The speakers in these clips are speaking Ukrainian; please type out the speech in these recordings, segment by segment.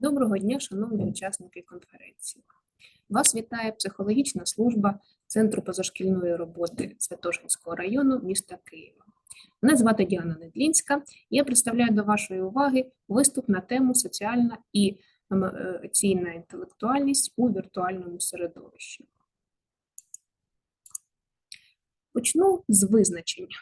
Доброго дня, шановні учасники конференції. Вас вітає психологічна служба Центру позашкільної роботи Святошинського району міста Києва. Мене звати Діана Недлінська. і Я представляю до вашої уваги виступ на тему соціальна і емоційна інтелектуальність у віртуальному середовищі. Почну з визначення.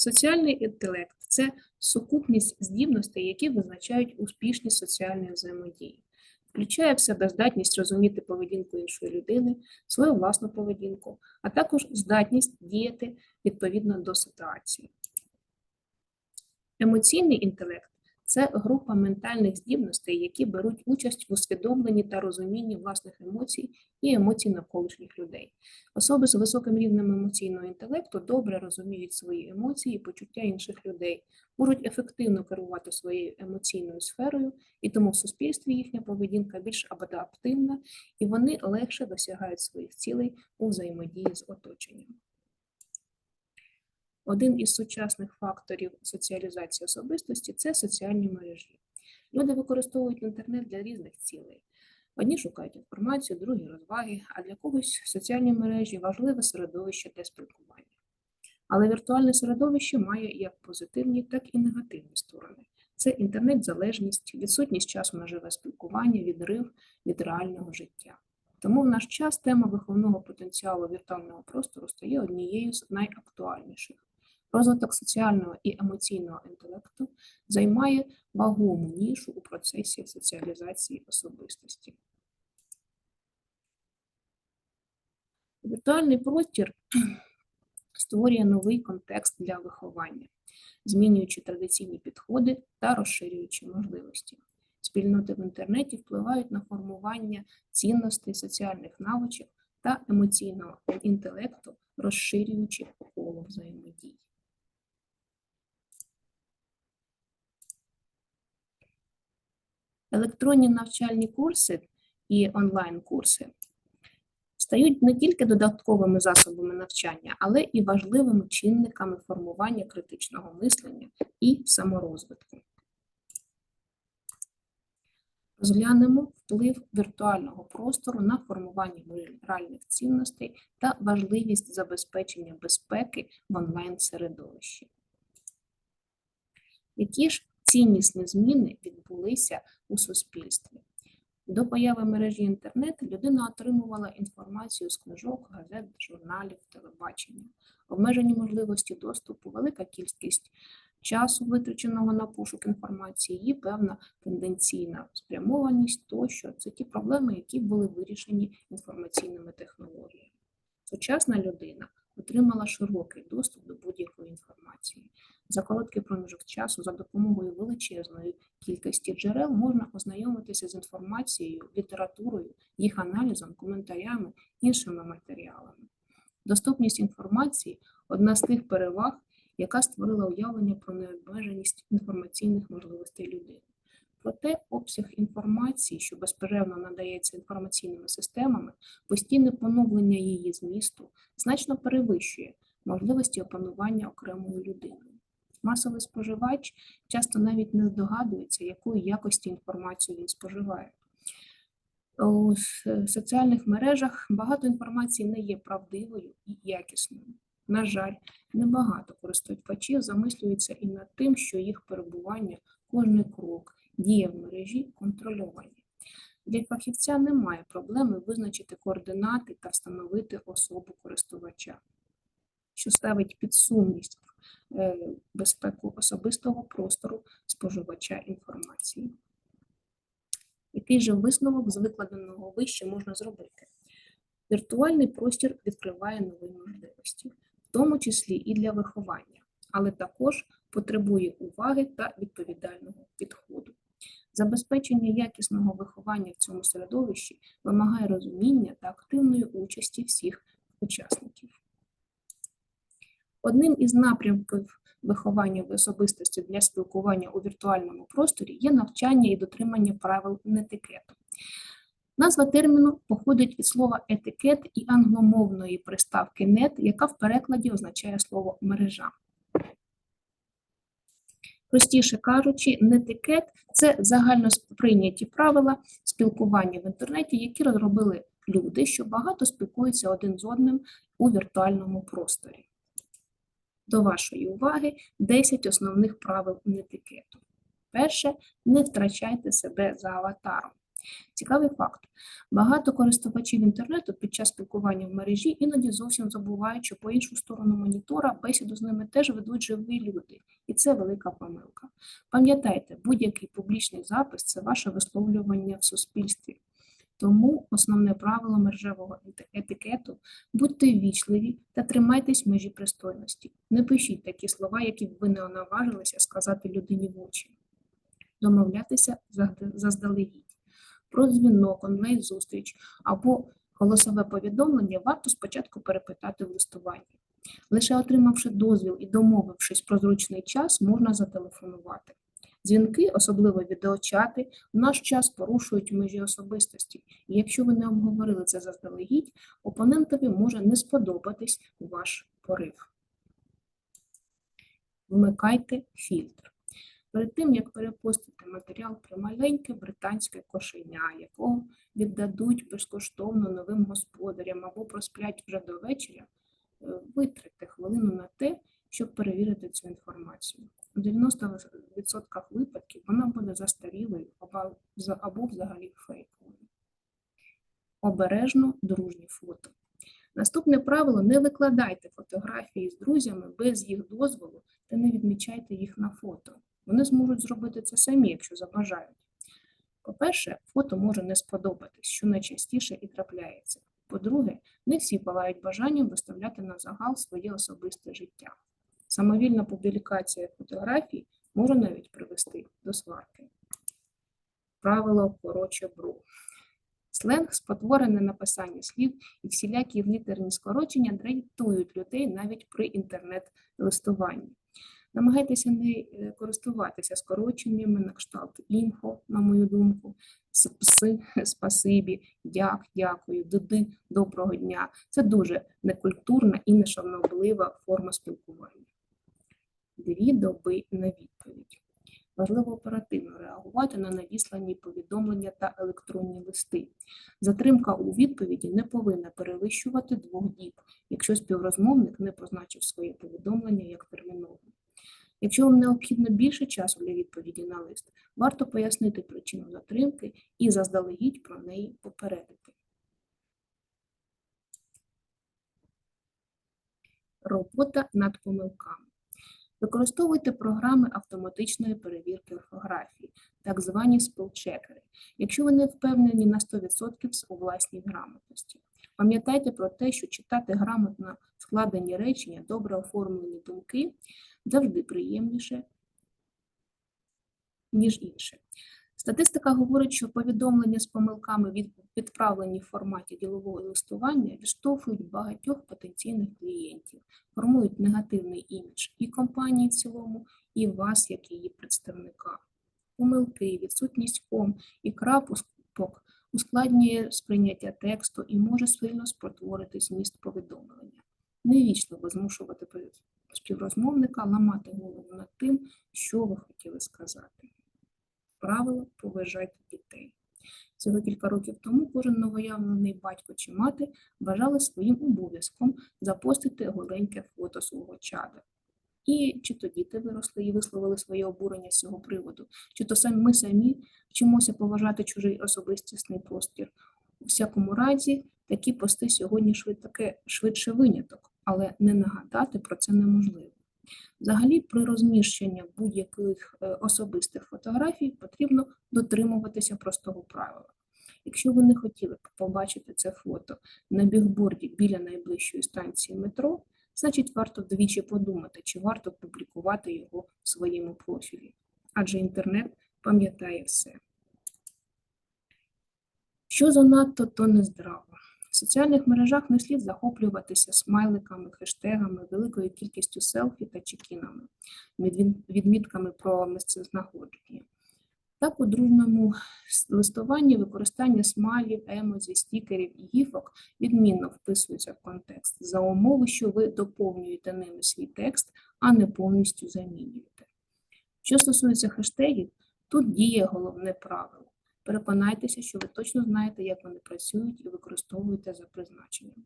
Соціальний інтелект це сукупність здібностей, які визначають успішність соціальної взаємодії, включає в себе здатність розуміти поведінку іншої людини, свою власну поведінку, а також здатність діяти відповідно до ситуації. Емоційний інтелект це група ментальних здібностей, які беруть участь в усвідомленні та розумінні власних емоцій і емоцій навколишніх людей. Особи з високим рівнем емоційного інтелекту добре розуміють свої емоції і почуття інших людей, можуть ефективно керувати своєю емоційною сферою, і тому в суспільстві їхня поведінка більш адаптивна, і вони легше досягають своїх цілей у взаємодії з оточенням. Один із сучасних факторів соціалізації особистості це соціальні мережі. Люди використовують інтернет для різних цілей. Одні шукають інформацію, другі розваги, а для когось соціальні мережі важливе середовище для спілкування. Але віртуальне середовище має як позитивні, так і негативні сторони. Це інтернет-залежність, відсутність часу на живе спілкування, відрив від реального життя. Тому в наш час тема виховного потенціалу віртуального простору стає однією з найактуальніших. Розвиток соціального і емоційного інтелекту займає вагому нішу у процесі соціалізації особистості. Віртуальний простір створює новий контекст для виховання, змінюючи традиційні підходи та розширюючи можливості. Спільноти в інтернеті впливають на формування цінностей соціальних навичок та емоційного інтелекту, розширюючи коло взаємодії. Електронні навчальні курси і онлайн-курси стають не тільки додатковими засобами навчання, але і важливими чинниками формування критичного мислення і саморозвитку. Розглянемо вплив віртуального простору на формування моральних цінностей та важливість забезпечення безпеки в онлайн-середовищі. Які ж ціннісні зміни відбулися у суспільстві? До появи мережі інтернет людина отримувала інформацію з книжок, газет, журналів, телебачення, обмежені можливості доступу, велика кількість часу, витраченого на пошук інформації, і певна тенденційна спрямованість тощо це ті проблеми, які були вирішені інформаційними технологіями. Сучасна людина отримала широкий доступ до будь-якої інформації. За короткий проміжок часу, за допомогою величезної кількості джерел, можна ознайомитися з інформацією, літературою, їх аналізом, коментарями, іншими матеріалами. Доступність інформації одна з тих переваг, яка створила уявлення про необмеженість інформаційних можливостей людини. Проте обсяг інформації, що безперервно надається інформаційними системами, постійне поновлення її змісту значно перевищує можливості опанування окремою людиною. Масовий споживач часто навіть не здогадується, якої якості інформацію він споживає. У соціальних мережах багато інформації не є правдивою і якісною. На жаль, небагато користувачів замислюються і над тим, що їх перебування, кожний крок, дія в мережі контрольовані. Для фахівця немає проблеми визначити координати та встановити особу користувача, що ставить під сумність безпеку особистого простору споживача інформації. Який же висновок з викладеного вище можна зробити? Віртуальний простір відкриває нові можливості, в тому числі і для виховання, але також потребує уваги та відповідального підходу. Забезпечення якісного виховання в цьому середовищі вимагає розуміння та активної участі всіх учасників. Одним із напрямків виховання в особистості для спілкування у віртуальному просторі є навчання і дотримання правил нетикету. Назва терміну походить від слова етикет і англомовної приставки нет, яка в перекладі означає слово мережа. Простіше кажучи, нетикет це загально прийняті правила спілкування в інтернеті, які розробили люди, що багато спілкуються один з одним у віртуальному просторі. До вашої уваги 10 основних правил нетикету. Перше, не втрачайте себе за аватаром. Цікавий факт. Багато користувачів інтернету під час спілкування в мережі іноді зовсім забувають, що по іншу сторону монітора бесіду з ними теж ведуть живі люди, і це велика помилка. Пам'ятайте, будь-який публічний запис це ваше висловлювання в суспільстві. Тому основне правило мережевого етикету будьте ввічливі та тримайтесь межі пристойності. Не пишіть такі слова, які б ви не наважилися сказати людині в очі. Домовлятися заздалегідь. Про дзвінок, онлайн-зустріч або голосове повідомлення варто спочатку перепитати в листуванні. Лише отримавши дозвіл і домовившись про зручний час, можна зателефонувати. Дзвінки, особливо відеочати, в наш час порушують межі особистості, і якщо ви не обговорили це заздалегідь, опонентові може не сподобатись ваш порив. Вмикайте фільтр. Перед тим, як перепостити матеріал про маленьке британське кошеня, якого віддадуть безкоштовно новим господарям або просплять вже до вечора, е, витратьте хвилину на те, щоб перевірити цю інформацію. У 90% випадків вона буде застарілою або взагалі фейковою. Обережно дружні фото. Наступне правило: не викладайте фотографії з друзями без їх дозволу та не відмічайте їх на фото. Вони зможуть зробити це самі, якщо забажають. По-перше, фото може не сподобатись, що найчастіше і трапляється. По-друге, не всі палають бажанням виставляти на загал своє особисте життя. Самовільна публікація фотографій може навіть привести до сварки. Правило короче бру. Сленг спотворене написання слів і всілякі літерні скорочення дратують людей навіть при інтернет-листуванні. Намагайтеся не е, користуватися скороченнями на кшталт інфо, на мою думку, спси, спасибі, дяк, дякую, диди, доброго дня. Це дуже некультурна і нешановлива форма спілкування. Дві доби на відповідь. Важливо оперативно реагувати на надіслані повідомлення та електронні листи. Затримка у відповіді не повинна перевищувати двох діб, якщо співрозмовник не позначив своє повідомлення як термінове. Якщо вам необхідно більше часу для відповіді на лист, варто пояснити причину затримки і заздалегідь про неї попередити. Робота над помилками. Використовуйте програми автоматичної перевірки орфографії, так звані спелчекери, якщо ви не впевнені на 100% у власній грамотності. Пам'ятайте про те, що читати грамотно складені речення, добре оформлені думки завжди приємніше, ніж інше. Статистика говорить, що повідомлення з помилками від відправлені в форматі ділового листування відштовхують багатьох потенційних клієнтів, формують негативний імідж і компанії в цілому, і вас, як її представника. Помилки, відсутність ком і крапок ускладнює сприйняття тексту і може сильно спотворити зміст повідомлення. Невічливо змушувати співрозмовника ламати голову над тим, що ви хотіли сказати. Правило поважайте дітей. Всього кілька років тому кожен новоявлений батько чи мати вважали своїм обов'язком запостити голеньке фото свого чада. І чи то діти виросли і висловили своє обурення з цього приводу, чи то самі ми самі вчимося поважати чужий особистісний простір. У всякому разі, такі пости сьогодні швидше виняток, але не нагадати про це неможливо. Взагалі, при розміщенні будь-яких е, особистих фотографій потрібно дотримуватися простого правила. Якщо ви не хотіли побачити це фото на бігборді біля найближчої станції метро, значить варто вдвічі подумати, чи варто публікувати його в своєму профілі. Адже інтернет пам'ятає все. Що занадто, то нездраво. В соціальних мережах не слід захоплюватися смайликами, хештегами, великою кількістю селфі та чекінами, відмітками про місцезнаходження. Так, у дружному листуванні використання смайлів, емодзі, стікерів і гіфок відмінно вписується в контекст за умови, що ви доповнюєте ними свій текст, а не повністю замінюєте. Що стосується хештегів, тут діє головне правило. Переконайтеся, що ви точно знаєте, як вони працюють і використовуєте за призначенням.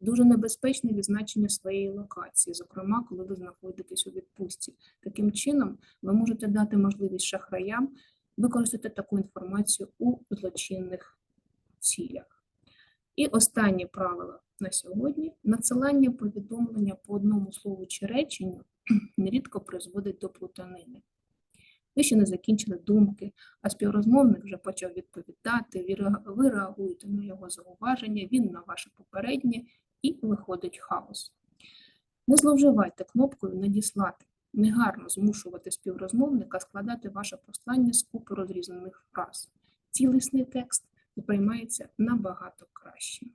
Дуже небезпечне відзначення своєї локації, зокрема, коли ви знаходитесь у відпустці. Таким чином, ви можете дати можливість шахраям використати таку інформацію у злочинних цілях. І останнє правило на сьогодні надсилання повідомлення по одному слову чи реченню нерідко призводить до плутанини. Ви ще не закінчили думки, а співрозмовник вже почав відповідати, ви реагуєте на його зауваження, він на ваше попереднє і виходить хаос. Не зловживайте кнопкою Надіслати. Негарно змушувати співрозмовника складати ваше послання з купи розрізнених фраз. Цілісний текст сприймається набагато краще.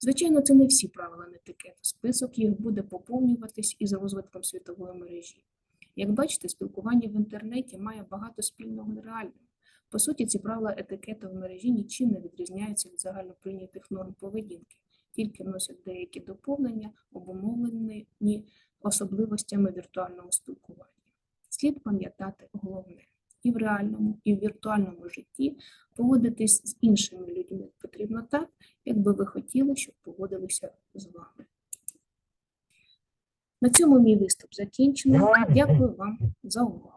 Звичайно, це не всі правила нетикету. Список їх буде поповнюватись із розвитком світової мережі. Як бачите, спілкування в інтернеті має багато спільного з реальним. По суті, ці правила етикету в мережі нічим не відрізняються від загальноприйнятих норм поведінки, тільки вносять деякі доповнення, обумовлені особливостями віртуального спілкування. Слід пам'ятати головне і в реальному, і в віртуальному житті поводитись з іншими людьми потрібно так, як би ви хотіли, щоб поводилися з вами. На цьому мій виступ закінчено. Дякую вам за увагу.